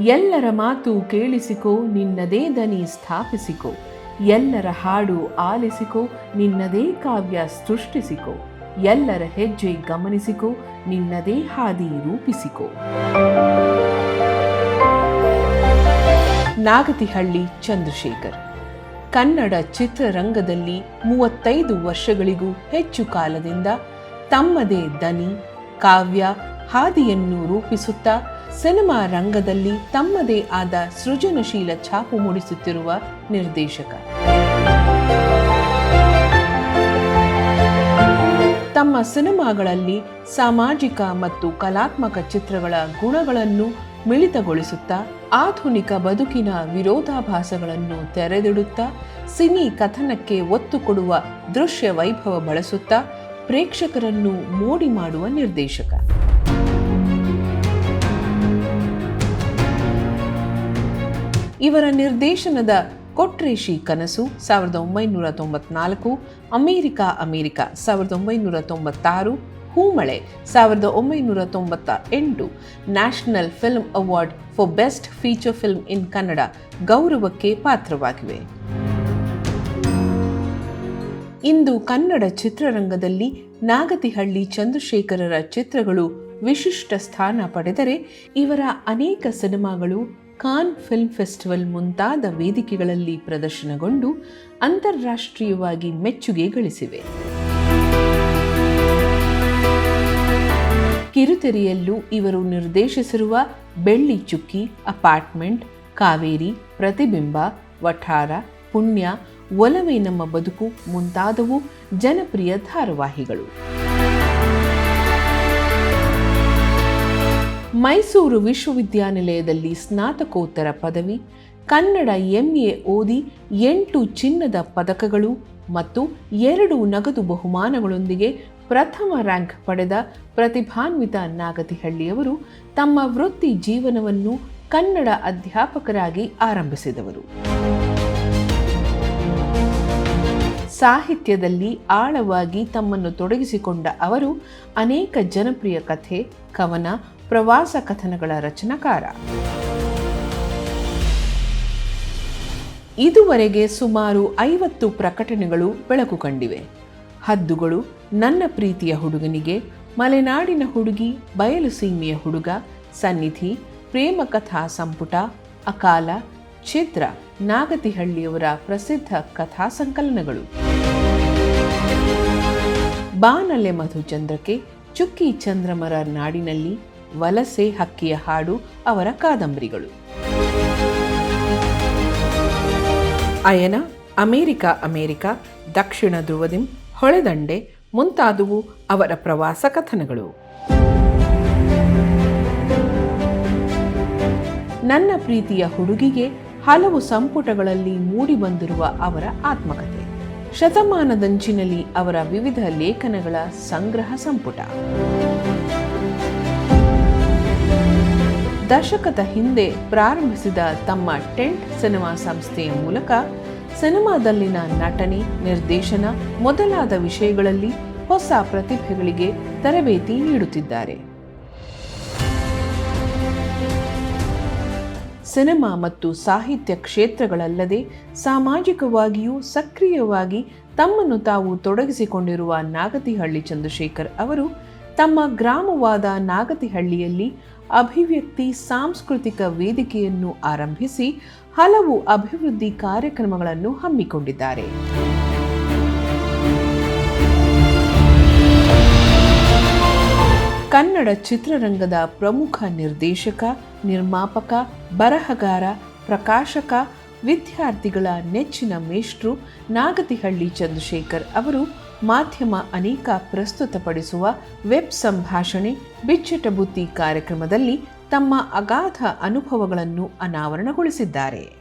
ಎಲ್ಲರ ಮಾತು ಕೇಳಿಸಿಕೋ, ನಿನ್ನದೇ ದನಿ ಸ್ಥಾಪಿಸಿಕೋ. ಎಲ್ಲರ ಹಾಡು ಆಲಿಸಿಕೋ, ನಿನ್ನದೇ ಕಾವ್ಯ ಸೃಷ್ಟಿಸಿಕೋ. ಎಲ್ಲರ ಹೆಜ್ಜೆ ಗಮನಿಸಿಕೋ, ನಿನ್ನದೇ ಹಾದಿ ರೂಪಿಸಿಕೋ. ನಾಗತಿಹಳ್ಳಿ ಚಂದ್ರಶೇಖರ್. ಕನ್ನಡ ಚಿತ್ರರಂಗದಲ್ಲಿ ಮೂವತ್ತೈದು ವರ್ಷಗಳಿಗೂ ಹೆಚ್ಚು ಕಾಲದಿಂದ ತಮ್ಮದೇ ದನಿ, ಕಾವ್ಯ, ಹಾದಿಯನ್ನು ರೂಪಿಸುತ್ತಾ ಸಿನಿಮಾ ರಂಗದಲ್ಲಿ ತಮ್ಮದೇ ಆದ ಸೃಜನಶೀಲ ಛಾಪು ಮೂಡಿಸುತ್ತಿರುವ ನಿರ್ದೇಶಕ. ತಮ್ಮ ಸಿನಿಮಾಗಳಲ್ಲಿ ಸಾಮಾಜಿಕ ಮತ್ತು ಕಲಾತ್ಮಕ ಚಿತ್ರಗಳ ಗುಣಗಳನ್ನು ಮಿಳಿತಗೊಳಿಸುತ್ತಾ, ಆಧುನಿಕ ಬದುಕಿನ ವಿರೋಧಾಭಾಸಗಳನ್ನು ತೆರೆದಿಡುತ್ತಾ, ಸಿನಿ ಕಥನಕ್ಕೆ ಒತ್ತು ಕೊಡುವ ದೃಶ್ಯ ವೈಭವ ಬಳಸುತ್ತಾ, ಪ್ರೇಕ್ಷಕರನ್ನು ಮೋಡಿ ಮಾಡುವ ನಿರ್ದೇಶಕ. ಇವರ ನಿರ್ದೇಶನದ ಕೊಟ್ರೇಶಿ ಕನಸು ಸಾವಿರದ ಒಂಬೈನೂರ ತೊಂಬತ್ನಾಲ್ಕು, ಅಮೇರಿಕಾ ಅಮೇರಿಕಾ ಸಾವಿರದ ಒಂಬೈನೂರ ತೊಂಬತ್ತಾರು, ಹೂಮಳೆ ಸಾವಿರದ ಒಂಬೈನೂರ ತೊಂಬತ್ತ ಎಂಟು national film award for best feature film in Kannada ಗೌರವಕ್ಕೆ ಪಾತ್ರವಾಗಿವೆ. ಇಂದು ಕನ್ನಡ ಚಿತ್ರರಂಗದಲ್ಲಿ ನಾಗತಿಹಳ್ಳಿ ಚಂದ್ರಶೇಖರರ ಚಿತ್ರಗಳು ವಿಶಿಷ್ಟ ಸ್ಥಾನ ಪಡೆದರೆ ಇವರ ಅನೇಕ ಸಿನಿಮಾಗಳು ಕಾನ್ ಫಿಲ್ಮ್ ಫೆಸ್ಟಿವಲ್ ಮುಂತಾದ ವೇದಿಕೆಗಳಲ್ಲಿ ಪ್ರದರ್ಶನಗೊಂಡು ಅಂತಾರಾಷ್ಟ್ರೀಯವಾಗಿ ಮೆಚ್ಚುಗೆ ಗಳಿಸಿವೆ ಕಿರುತೆರೆಯಲ್ಲೂ ಇವರು ನಿರ್ದೇಶಿಸಿರುವ ಬೆಳ್ಳಿ ಚುಕ್ಕಿ, ಅಪಾರ್ಟ್ಮೆಂಟ್, ಕಾವೇರಿ, ಪ್ರತಿಬಿಂಬ, ವಠಾರ, ಪುಣ್ಯ, ಒಲವೇ ನಮ್ಮ ಬದುಕು ಮುಂತಾದವು ಜನಪ್ರಿಯ ಧಾರಾವಾಹಿಗಳು. ಮೈಸೂರು ವಿಶ್ವವಿದ್ಯಾನಿಲಯದಲ್ಲಿ ಸ್ನಾತಕೋತ್ತರ ಪದವಿ, ಕನ್ನಡ ಎಂಎ ಓದಿ ಎಂಟು ಚಿನ್ನದ ಪದಕಗಳು ಮತ್ತು ಎರಡು ನಗದು ಬಹುಮಾನಗಳೊಂದಿಗೆ ಪ್ರಥಮ ರ್ಯಾಂಕ್ ಪಡೆದ ಪ್ರತಿಭಾನ್ವಿತ ನಾಗತಿಹಳ್ಳಿಯವರು ತಮ್ಮ ವೃತ್ತಿ ಜೀವನವನ್ನು ಕನ್ನಡ ಅಧ್ಯಾಪಕರಾಗಿ ಆರಂಭಿಸಿದವರು. ಸಾಹಿತ್ಯದಲ್ಲಿ ಆಳವಾಗಿ ತಮ್ಮನ್ನು ತೊಡಗಿಸಿಕೊಂಡ ಅವರು ಅನೇಕ ಜನಪ್ರಿಯ ಕಥೆ, ಕವನ ಪ್ರವಾಸ ಕಥನಗಳ ರಚನಾಕಾರ. ಇದುವರೆಗೆ ಸುಮಾರು ಐವತ್ತು ಪ್ರಕಟಣೆಗಳು ಬೆಳಕು ಕಂಡಿವೆ ಹದ್ದುಗಳು ನನ್ನ ಪ್ರೀತಿಯ ಹುಡುಗನಿಗೆ, ಮಲೆನಾಡಿನ ಹುಡುಗಿ ಬಯಲು ಸೀಮೆಯ ಹುಡುಗ, ಸನ್ನಿಧಿ, ಪ್ರೇಮ ಕಥಾ ಸಂಪುಟ, ಅಕಾಲ ಚಿತ್ರ ನಾಗತಿಹಳ್ಳಿಯವರ ಪ್ರಸಿದ್ಧ ಕಥಾ ಸಂಕಲನಗಳು. ಬಾನಲೆ ಮಧುಚಂದ್ರಕ್ಕೆ ಚುಕ್ಕಿ ಚಂದ್ರಮರ ನಾಡಿನಲ್ಲಿ ವಲಸೆ ಹಕ್ಕಿಯ ಹಾಡು ಅವರ ಕಾದಂಬರಿಗಳು. ಅಯನ, ಅಮೇರಿಕ ಅಮೇರಿಕ, ದಕ್ಷಿಣ ಧ್ರುವದಿಂ ಹೊಳೆದಂಡೆ ಮುಂತಾದವು ಅವರ ಪ್ರವಾಸ ಕಥನಗಳು. ನನ್ನ ಪ್ರೀತಿಯ ಹುಡುಗಿಗೆ ಹಲವು ಸಂಪುಟಗಳಲ್ಲಿ ಮೂಡಿಬಂದಿರುವ ಅವರ ಆತ್ಮಕಥೆ. ಶತಮಾನದಂಚಿನಲ್ಲಿ ಅವರ ವಿವಿಧ ಲೇಖನಗಳ ಸಂಗ್ರಹ ಸಂಪುಟ. ದಶಕದ ಹಿಂದೆ ಪ್ರಾರಂಭಿಸಿದ ತಮ್ಮ ಟೆಂಟ್ ಸಿನಿಮಾ ಸಂಸ್ಥೆಯ ಮೂಲಕ ಸಿನಿಮಾದಲ್ಲಿನ ನಟನೆ, ನಿರ್ದೇಶನ ಮೊದಲಾದ ವಿಷಯಗಳಲ್ಲಿ ಹೊಸ ಪ್ರತಿಭೆಗಳಿಗೆ ತರಬೇತಿ ನೀಡುತ್ತಿದ್ದಾರೆ. ಸಿನಿಮಾ ಮತ್ತು ಸಾಹಿತ್ಯ ಕ್ಷೇತ್ರಗಳಲ್ಲದೆ ಸಾಮಾಜಿಕವಾಗಿಯೂ ಸಕ್ರಿಯವಾಗಿ ತಮ್ಮನ್ನು ತಾವು ತೊಡಗಿಸಿಕೊಂಡಿರುವ ನಾಗತಿಹಳ್ಳಿ ಚಂದ್ರಶೇಖರ್ ಅವರು ತಮ್ಮ ಗ್ರಾಮವಾದ ನಾಗತಿಹಳ್ಳಿಯಲ್ಲಿ ಅಭಿವ್ಯಕ್ತಿ ಸಾಂಸ್ಕೃತಿಕ ವೇದಿಕೆಯನ್ನು ಆರಂಭಿಸಿ ಹಲವು ಅಭಿವೃದ್ಧಿ ಕಾರ್ಯಕ್ರಮಗಳನ್ನು ಹಮ್ಮಿಕೊಂಡಿದ್ದಾರೆ. ಕನ್ನಡ ಚಿತ್ರರಂಗದ ಪ್ರಮುಖ ನಿರ್ದೇಶಕ, ನಿರ್ಮಾಪಕ, ಬರಹಗಾರ, ಪ್ರಕಾಶಕ, ವಿದ್ಯಾರ್ಥಿಗಳ ನೆಚ್ಚಿನ ಮೇಷ್ಟ್ರು ನಾಗತಿಹಳ್ಳಿ ಚಂದ್ರಶೇಖರ್ ಅವರು ಮಾಧ್ಯಮ ಅನೇಕ ಪ್ರಸ್ತುತಪಡಿಸುವ ವೆಬ್ ಸಂಭಾಷಣೆ ಬಿಚ್ಚಟ ಬುತ್ತಿ ಕಾರ್ಯಕ್ರಮದಲ್ಲಿ ತಮ್ಮ ಅಗಾಧ ಅನುಭವಗಳನ್ನು ಅನಾವರಣಗೊಳಿಸಿದ್ದಾರೆ.